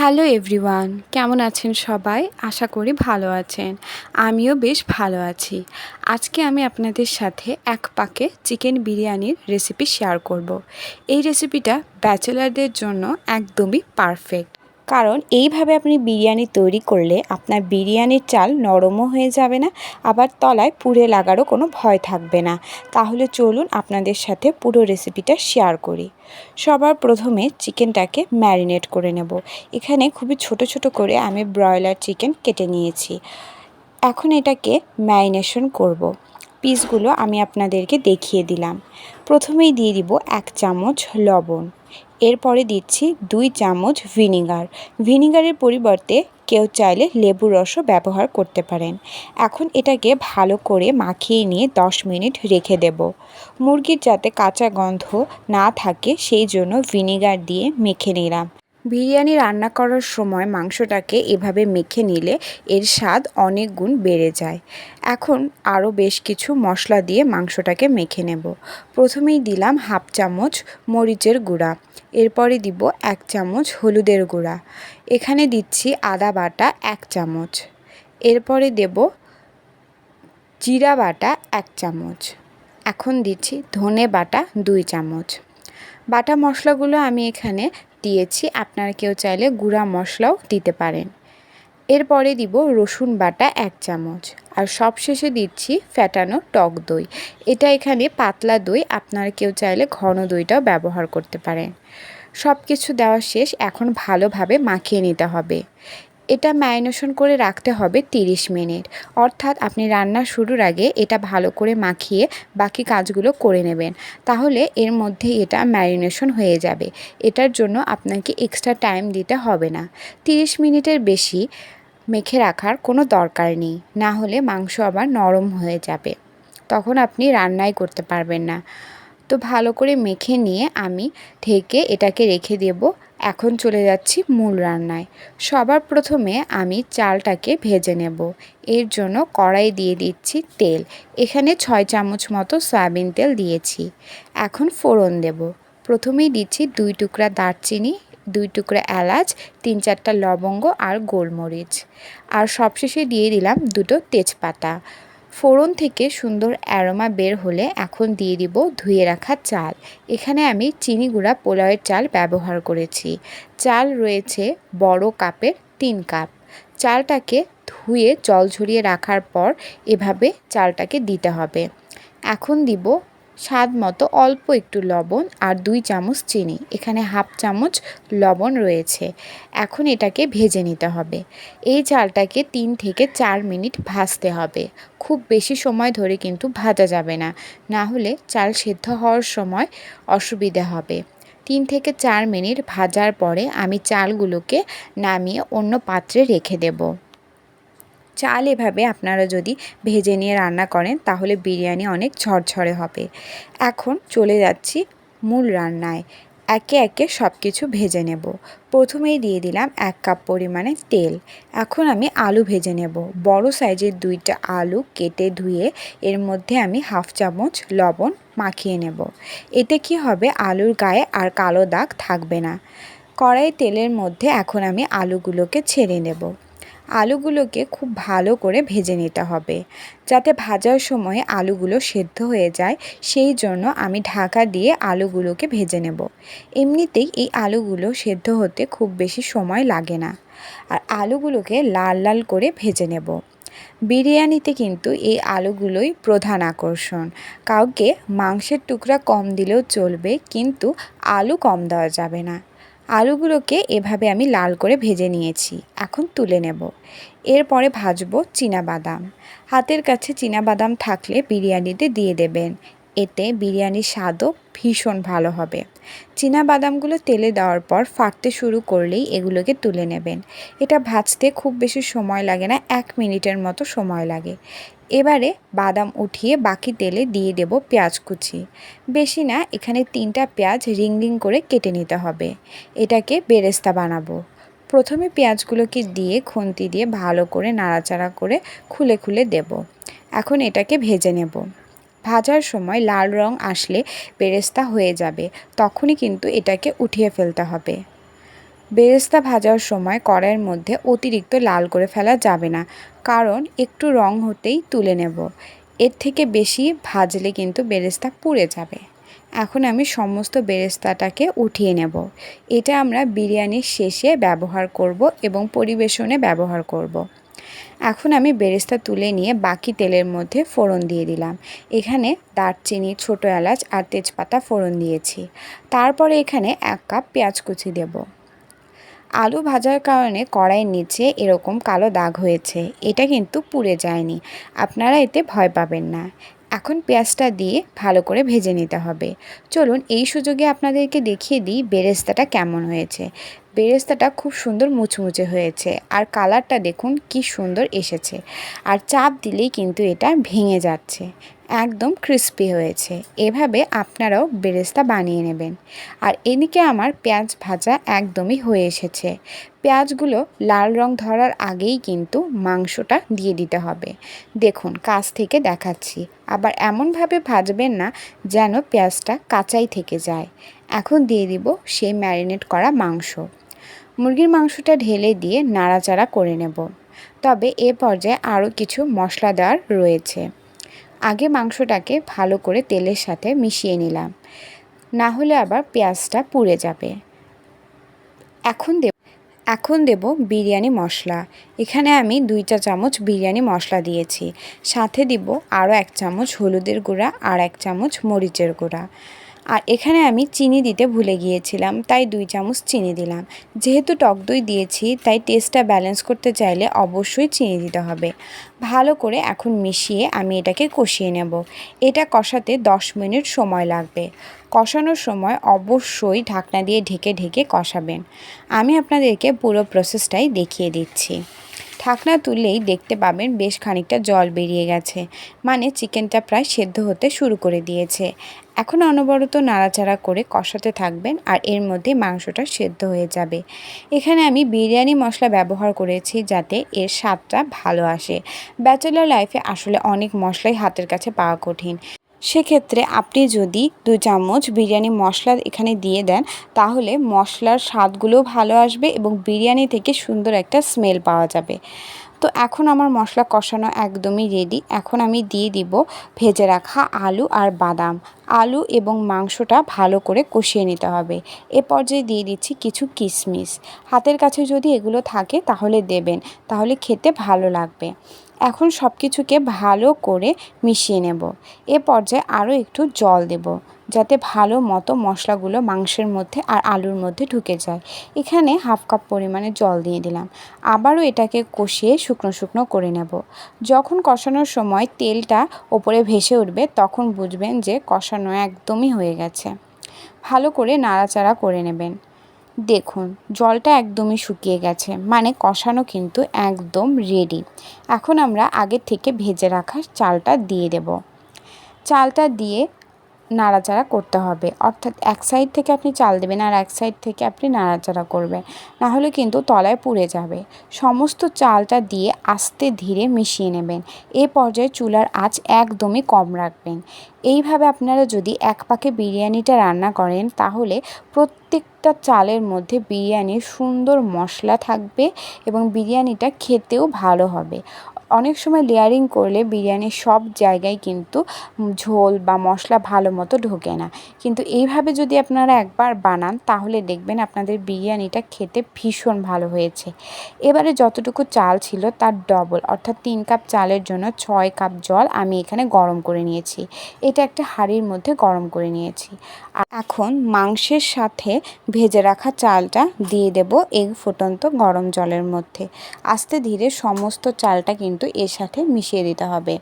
Hello everyone, কেমন আছেন সবাই? আশা করি ভালো আছেন। আমিও বেশ ভালো আছি। আজকে আমি আপনাদের সাথে এক পাকে চিকেন বিরিয়ানির রেসিপি শেয়ার করব। এই রেসিপিটা ব্যাচেলারদের জন্য একদমই পারফেক্ট। কারণ এইভাবে আপনি বিরিয়ানি তৈরি করলে আপনার বিরিয়ানির চাল নরমও হয়ে যাবে না, আবার তলায় পুড়ে লাগারও কোনো ভয় থাকবে না। তাহলে চলুন আপনাদের সাথে পুরো রেসিপিটা শেয়ার করি। সবার প্রথমে চিকেনটাকে ম্যারিনেট করে নেব। এখানে খুবই ছোট ছোট করে আমি ব্রয়লার চিকেন কেটে নিয়েছি। এখন এটাকে ম্যারিনেশন করব। পিসগুলো আমি আপনাদেরকে দেখিয়ে দিলাম। প্রথমেই দিয়ে দিব এক চামচ লবণ। এরপরে দিচ্ছি দুই চামচ ভিনিগার। ভিনিগারের পরিবর্তে কেউ চাইলে লেবুর রসও ব্যবহার করতে পারেন। এখন এটাকে ভালো করে মাখিয়ে নিয়ে দশ মিনিট রেখে দেব। মুরগির যাতে কাঁচা গন্ধ না থাকে, সেই জন্য ভিনিগার দিয়ে মেখে নিলাম। বিরিয়ানি রান্না করার সময় মাংসটাকে এভাবে মেখে নিলে এর স্বাদ অনেক গুণ বেড়ে যায়। এখন আরও বেশ কিছু মশলা দিয়ে মাংসটাকে মেখে নেব। প্রথমেই দিলাম হাফ চামচ মরিচের গুঁড়া। এরপরে দিব এক চামচ হলুদের গুঁড়া। এখানে দিচ্ছি আদা বাটা এক চামচ। এরপরে দেব জিরা বাটা এক চামচ। এখন দিচ্ছি ধনে বাটা দুই চামচ। বাটা মশলাগুলো আমি এখানে দিয়েছি, আপনারা কেউ চাইলে গুঁড়া মশলাও দিতে পারেন। এরপরে দিব রসুন বাটা এক চামচ। আর সবশেষে দিচ্ছি ফ্যাটানো টক দই। এটা এখানে পাতলা দই, আপনারা কেউ চাইলে ঘন দইটাও ব্যবহার করতে পারেন। সব কিছু দেওয়া শেষ, এখন ভালোভাবে মাখিয়ে নিতে হবে। এটা ম্যারিনেশন করে রাখতে হবে 30 মিনিট। অর্থাৎ আপনি রান্না শুরুর আগে এটা ভালো করে মাখিয়ে বাকি কাজগুলো করে নেবেন। তাহলে এর মধ্যে এটা ম্যারিনেশন হয়ে যাবে। এটার জন্য আপনাকে এক্সট্রা টাইম দিতে হবে না। 30 মিনিটের বেশি মেখে রাখার কোনো দরকার নেই। না হলে মাংস আবার নরম হয়ে যাবে। তখন আপনি রান্নাই করতে পারবেন না। তো ভালো করে মেখে নিয়ে আমি ঢেকে এটাকে রেখে দেব। এখন চলে যাচ্ছি মূল রান্নায়। সবার প্রথমে আমি চালটাকে ভেজে নেব। এর জন্য কড়াই দিয়ে দিচ্ছি তেল। এখানে ছয় চামচ মতো সয়াবিন তেল দিয়েছি। এখন ফোড়ন দেব। প্রথমেই দিচ্ছি দুই টুকরা দারচিনি, দুই টুকরা এলাচ, তিন চারটা লবঙ্গ আর গোলমরিচ। আর সবশেষে দিয়ে দিলাম দুটো তেজপাতা। ফোড়ন থেকে সুন্দর অ্যারোমা বের হলে এখন দিয়ে দিব ধুয়ে রাখা চাল। এখানে আমি চিনি গুঁড়া পোলাওয়ের চাল ব্যবহার করেছি। চাল রয়েছে বড় কাপের তিন কাপ। চালটাকে ধুয়ে জল ঝরিয়ে রাখার পর এভাবে চালটাকে দিতে হবে। এখন দিব স্বাদ মতো অল্প একটু লবণ আর দুই চামচ চিনি। এখানে হাফ চামচ লবণ রয়েছে। এখন এটাকে ভেজে নিতে হবে। এই চালটাকে তিন থেকে চার মিনিট ভাজতে হবে। খুব বেশি সময় ধরে কিন্তু ভাজা যাবে না। না হলে চাল সেদ্ধ হওয়ার সময় অসুবিধা হবে। তিন থেকে চার মিনিট ভাজার পরে আমি চালগুলোকে নামিয়ে অন্য পাত্রে রেখে দেবো। চাল এভাবে আপনারা যদি ভেজে নিয়ে রান্না করেন, তাহলে বিরিয়ানি অনেক ঝরঝরে হবে। এখন চলে যাচ্ছি মূল রান্নায়। একে একে সব কিছু ভেজে নেব। প্রথমেই দিয়ে দিলাম এক কাপ পরিমাণে তেল। এখন আমি আলু ভেজে নেব। বড় সাইজের দুইটা আলু কেটে ধুয়ে এর মধ্যে আমি হাফ চামচ লবণ মাখিয়ে নেব। এতে কি হবে? আলুর গায়ে আর কালো দাগ থাকবে না। কড়াই তেলের মধ্যে এখন আমি আলুগুলোকে ছেড়ে নেব। আলুগুলোকে খুব ভালো করে ভেজে নিতে হবে, যাতে ভাজার সময় আলুগুলো সেদ্ধ হয়ে যায়। সেই জন্য আমি ঢাকা দিয়ে আলুগুলোকে ভেজে নেব। এমনিতেই এই আলুগুলো সেদ্ধ হতে খুব বেশি সময় লাগে না। আর আলুগুলোকে লাল লাল করে ভেজে নেব। বিরিয়ানিতে কিন্তু এই আলুগুলোই প্রধান আকর্ষণ। কাউকে মাংসের টুকরা কম দিলেও চলবে, কিন্তু আলু কম দেওয়া যাবে না। আলুগুলোকে এভাবে আমি লাল করে ভেজে নিয়েছি, এখন তুলে নেব। এরপরে ভাজবো বাদাম হাতের কাছে বাদাম থাকলে বিরিয়ানিতে দিয়ে দেবেন, এতে বিরিয়ানির স্বাদও ভীষণ ভালো হবে। বাদামগুলো তেলে দেওয়ার পর ফাটতে শুরু করলেই এগুলোকে তুলে নেবেন। এটা ভাজতে খুব বেশি সময় লাগে না, এক মিনিটের মতো সময় লাগে। এবারে বাদাম উঠিয়ে বাকি তেলে দিয়ে দেব পেঁয়াজ কুচি। বেশি না, এখানে তিনটা পেঁয়াজ রিং রিং করে কেটে নিতে হবে। এটাকে বেরেস্তা বানাবো। প্রথমে পেঁয়াজগুলোকে দিয়ে খুন্তি দিয়ে ভালো করে নাড়াচাড়া করে খুলে খুলে দেব। এখন এটাকে ভেজে নেব। ভাজার সময় লাল রং আসলে বেরেস্তা হয়ে যাবে, তখনই কিন্তু এটাকে উঠিয়ে ফেলতে হবে। বেরেস্তা ভাজার সময় কড়াইয়ের মধ্যে অতিরিক্ত লাল করে ফেলা যাবে না। কারণ একটু রং হতেই তুলে নেব। এর থেকে বেশি ভাজলে কিন্তু বেরেস্তা পুড়ে যাবে। এখন আমি সমস্ত বেরেস্তাটাকে উঠিয়ে নেব। এটা আমরা বিরিয়ানির শেষে ব্যবহার করব এবং পরিবেশনে ব্যবহার করব। এখন আমি বেরেস্তা তুলে নিয়ে বাকি তেলের মধ্যে ফোড়ন দিয়ে দিলাম। এখানে দারচিনি, ছোটো এলাচ আর তেজপাতা ফোড়ন দিয়েছি। তারপরে এখানে এক কাপ পেঁয়াজ কুচি দেব। আলু ভাজার কারণে কড়াইয়ের নিচে এরকম কালো দাগ হয়েছে, এটা কিন্তু পুড়ে যায়নি। আপনারা এতে ভয় পাবেন না। এখন পেঁয়াজটা দিয়ে ভালো করে ভেজে নিতে হবে। চলুন এই সুযোগে আপনাদেরকে দেখিয়ে দিই বেরেস্তাটা কেমন হয়েছে। বেরেস্তাটা খুব সুন্দর মুচমুচে হয়েছে। আর কালারটা দেখুন কি সুন্দর এসেছে। আর চাপ দিলেই কিন্তু এটা ভেঙে যাচ্ছে। একদম ক্রিস্পি হয়েছে। এভাবে আপনারাও বেরেস্তা বানিয়ে নেবেন। আর এদিকে আমার পেঁয়াজ ভাজা একদমই হয়ে এসেছে। পেঁয়াজগুলো লাল রং ধরার আগেই কিন্তু মাংসটা দিয়ে দিতে হবে। দেখুন, কাছ থেকে দেখাচ্ছি। আবার এমনভাবে ভাজবেন না যেন পেঁয়াজটা কাঁচাই থেকে যায়। এখন দিয়ে দিব সেই ম্যারিনেট করা মাংস। মুরগির মাংসটা ঢেলে দিয়ে নাড়াচাড়া করে নেব। তবে এ পর্যায়ে আরও কিছু মশলা দেওয়ার রয়েছে। আগে মাংসটাকে ভালো করে তেলের সাথে মিশিয়ে নিলাম। না হলে আবার পেঁয়াজটা পুড়ে যাবে। এখন দেব এখন দেব বিরিয়ানি মশলা। এখানে আমি দুই চা চামচ বিরিয়ানি মশলা দিয়েছি। সাথে দিব আরও এক চামচ হলুদের গুঁড়া আর এক চামচ মরিচের গুঁড়া। আর এখানে আমি চিনি দিতে ভুলে গিয়েছিলাম, তাই দুই চামচ চিনি দিলাম। যেহেতু টক দই দিয়েছি, তাই টেস্টটা ব্যালেন্স করতে চাইলে অবশ্যই চিনি দিতে হবে। ভালো করে এখন মিশিয়ে আমি এটাকে কষিয়ে নেব। এটা কষাতে দশ মিনিট সময় লাগবে। কষানোর সময় অবশ্যই ঢাকনা দিয়ে ঢেকে ঢেকে কষাবেন। আমি আপনাদেরকে পুরো প্রসেসটাই দেখিয়ে দিচ্ছি। ঢাকনা তুললেই দেখতে পাবেন বেশ খানিকটা জল বেরিয়ে গেছে। মানে চিকেনটা প্রায় সেদ্ধ হতে শুরু করে দিয়েছে। এখন অনবরত নাড়াচাড়া করে কষাতে থাকবেন আর এর মধ্যে মাংসটা সেদ্ধ হয়ে যাবে। এখানে আমি বিরিয়ানি মশলা ব্যবহার করেছি যাতে এর স্বাদটা ভালো আসে। ব্যাচেলার লাইফে আসলে অনেক মশলাই হাতের কাছে পাওয়া কঠিন। সেক্ষেত্রে আপনি যদি দু চামচ বিরিয়ানি মশলা এখানে দিয়ে দেন, তাহলে মশলার স্বাদগুলোও ভালো আসবে এবং বিরিয়ানি থেকে সুন্দর একটা স্মেল পাওয়া যাবে। তো এখন আমার মশলা কষানো একদমই রেডি এখন আমি দিয়ে দিব ভেজে রাখা আলু আর বাদাম। আলু এবং মাংসটা ভালো করে কষিয়ে নিতে হবে। এ পর্যায়ে দিয়ে দিচ্ছি কিছু কিশমিশ হাতের কাছে যদি এগুলো থাকে, তাহলে দেবেন। তাহলে খেতে ভালো লাগবে। এখন সব কিছুকে ভালো করে মিশিয়ে নেব। এ পর্যায়ে আরও একটু জল দেব, যাতে ভালো মতো মশলাগুলো মাংসের মধ্যে আর আলুর মধ্যে ঢুকে যায়। এখানে হাফ কাপ পরিমাণে জল দিয়ে দিলাম। আবারও এটাকে কষিয়ে শুকনো শুকনো করে নেব। যখন কষানোর সময় তেলটা ওপরে ভেসে উঠবে, তখন বুঝবেন যে কষানো একদমই হয়ে গেছে। ভালো করে নাড়াচাড়া করে নেবেন। দেখুন, জলটা একদমই শুকিয়ে গেছে মানে কষানো কিন্তু একদম রেডি এখন আমরা আগের থেকে ভেজে রাখা চালটা দিয়ে দেব। চালটা দিয়ে নাড়াচাড়া করতে হবে। অর্থাৎ এক সাইড থেকে আপনি চাল দেবেন আর এক সাইড থেকে আপনি নাড়াচাড়া করবেন। নাহলে কিন্তু তলায় পুড়ে যাবে। সমস্ত চালটা দিয়ে আস্তে ধীরে মিশিয়ে নেবেন। এ পর্যায়ে চুলার আঁচ একদমই কম রাখবেন। এইভাবে আপনারা যদি এক পাকে বিরিয়ানিটা রান্না করেন, তাহলে প্রত্যেকটা চালের মধ্যে বিরিয়ানির সুন্দর মশলা থাকবে এবং বিরিয়ানিটা খেতেও ভালো হবে। অনেক সময় লেয়ারিং করলে বিরিয়ানির সব জায়গায় কিন্তু ঝোল বা মশলা ভালো মতো ঢোকে না। কিন্তু এইভাবে যদি আপনারা একবার বানান, তাহলে দেখবেন আপনাদের বিরিয়ানিটা খেতে ভীষণ ভালো হয়েছে। এবারে যতটুকু চাল ছিল তার ডবল অর্থাৎ তিন কাপ চালের জন্য ছয় কাপ জল আমি এখানে গরম করে নিয়েছি। এটা একটা হাঁড়ির মধ্যে গরম করে নিয়েছি। এখন মাংসের সাথে ভেজে রাখা চালটা দিয়ে দেব এই ফুটন্ত গরম জলের মধ্যে। আস্তে ধীরে সমস্ত চালটা কিন্তু এর সাথে মিশিয়ে দিতে হবে।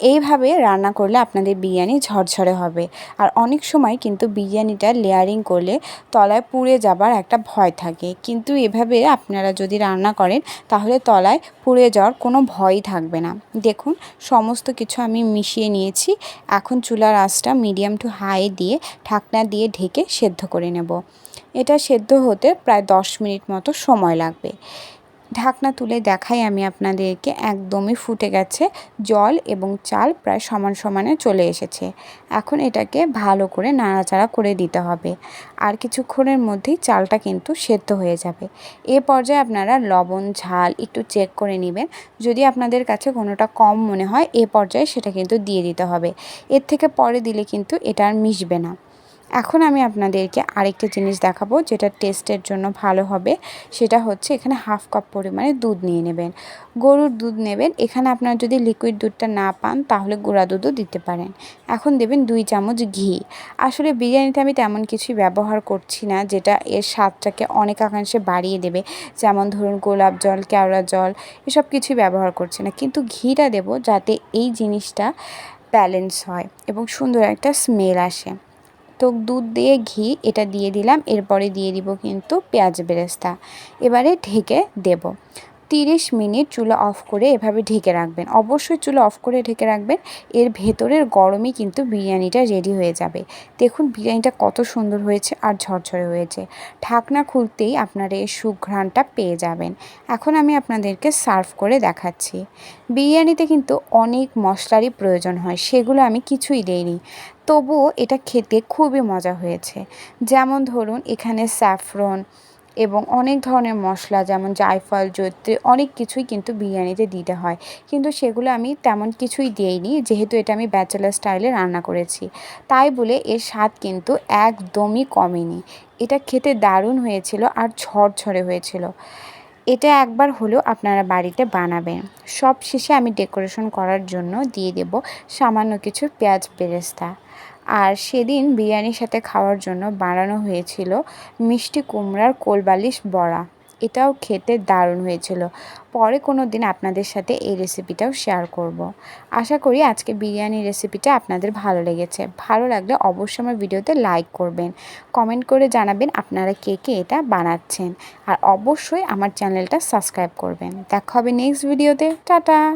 এইভাবে রান্না করলে আপনাদের বিরিয়ানি ঝরঝরে হবে। আর অনেক সময় কিন্তু বিরিয়ানিটা লেয়ারিং করলে তলায় পুড়ে যাবার একটা ভয় থাকে। কিন্তু এভাবে আপনারা যদি রান্না করেন, তাহলে তলায় পুড়ে যাওয়ার কোনো ভয়ই থাকবে না। দেখুন, সমস্ত কিছু আমি মিশিয়ে নিয়েছি। এখন চুলার আঁচটা মিডিয়াম টু হাই দিয়ে ঢাকনা দিয়ে ঢেকে সেদ্ধ করে নেব। এটা সেদ্ধ হতে প্রায় দশ মিনিট মতো সময় লাগবে। ঢাকনা তুলে দেখাই আমি আপনাদেরকে, একদমই ফুটে গেছে। জল এবং চাল প্রায় সমান সমানে চলে এসেছে। এখন এটাকে ভালো করে নাড়াচাড়া করে দিতে হবে। আর কিছুক্ষণের মধ্যেই চালটা কিন্তু সেদ্ধ হয়ে যাবে। এ পর্যায়ে আপনারা লবণ, ঝাল একটু চেক করে নেবেন। যদি আপনাদের কাছে কোনোটা কম মনে হয়, এ পর্যায়ে সেটা কিন্তু দিয়ে দিতে হবে। এর থেকে পরে দিলে কিন্তু এটা আর মিশবে না। এখন আমি আপনাদেরকে আরেকটা জিনিস দেখাবো যেটা টেস্টের জন্য ভালো হবে। সেটা হচ্ছে এখানে হাফ কাপ পরিমাণে দুধ নিয়ে নেবেন। গরুর দুধ নেবেন। এখানে আপনারা যদি লিকুইড দুধটা না পান, তাহলে গুঁড়া দুধও দিতে পারেন। এখন দেবেন দুই চামচ ঘি। আসলে বিরিয়ানিতে আমি তেমন কিছুই ব্যবহার করছি না, যেটা এর স্বাদটাকে অনেকাংশে বাড়িয়ে দেবে। যেমন ধরুন গোলাপ জল, কেওড়া জল, এসব কিছুই ব্যবহার করছি না। কিন্তু ঘিটা দেব যাতে এই জিনিসটা ব্যালেন্স হয় এবং সুন্দর একটা স্মেল আসে। তো দুধ দিয়ে ঘি এটা দিয়ে দিলাম, এরপরে দিয়ে দিব কিন্তু পেঁয়াজ বেরেস্তা। এবারে ঢেকে দেব। তিরিশ মিনিট চুলা অফ করে এভাবে ঢেকে রাখবেন। অবশ্যই চুলা অফ করে ঢেকে রাখবেন। এর ভেতরের গরমই কিন্তু বিরিয়ানিটা রেডি হয়ে যাবে। দেখুন বিরিয়ানিটা কত সুন্দর হয়েছে আর ঝরঝরে হয়েছে। ঢাকনা খুলতেই আপনারা এই সুঘ্রাণটা পেয়ে যাবেন। এখন আমি আপনাদেরকে সার্ভ করে দেখাচ্ছি। বিরিয়ানিতে কিন্তু অনেক মশলারই প্রয়োজন হয়, সেগুলো আমি কিছুই দেইনি। তবুও এটা খেতে খুবই মজা হয়েছে। যেমন ধরুন এখানে স্যাফরন এবং অনেক ধরনের মশলা, যেমন জায়ফল জৈত্রী অনেক কিছুই কিন্তু বিরিয়ানিতে দিতে হয়। কিন্তু সেগুলো আমি তেমন কিছুই দিইনি, যেহেতু এটা আমি ব্যাচেলার স্টাইলে রান্না করেছি। তাই বলে এর স্বাদ কিন্তু একদমই কমেনি। এটা খেতে দারুণ হয়েছিল আর ঝরঝরে হয়েছিল। এটা একবার হলেও আপনারা বাড়িতে বানাবেন। সব শেষে আমি ডেকোরেশন করার জন্য দিয়ে দেব সামান্য কিছু পেঁয়াজ বেরেস্তা। আর সেদিন বিরিয়ানির সাথে খাওয়ার জন্য বানানো হয়েছিল মিষ্টি কুমড়ার কোলবালিশ বড়া। এটাও খেতে দারুণ হয়েছিল। পরে কোনো দিন আপনাদের সাথে এই রেসিপিটাও শেয়ার করব। আশা করি আজকে বিরিয়ানি রেসিপিটা আপনাদের ভালো লেগেছে। ভালো লাগলে অবশ্যই আমার ভিডিওতে লাইক করবেন। কমেন্ট করে জানাবেন আপনারা কে কে এটা বানাচ্ছেন। আর অবশ্যই আমার চ্যানেলটা সাবস্ক্রাইব করবেন। দেখা হবে নেক্সট ভিডিওতে টাটা!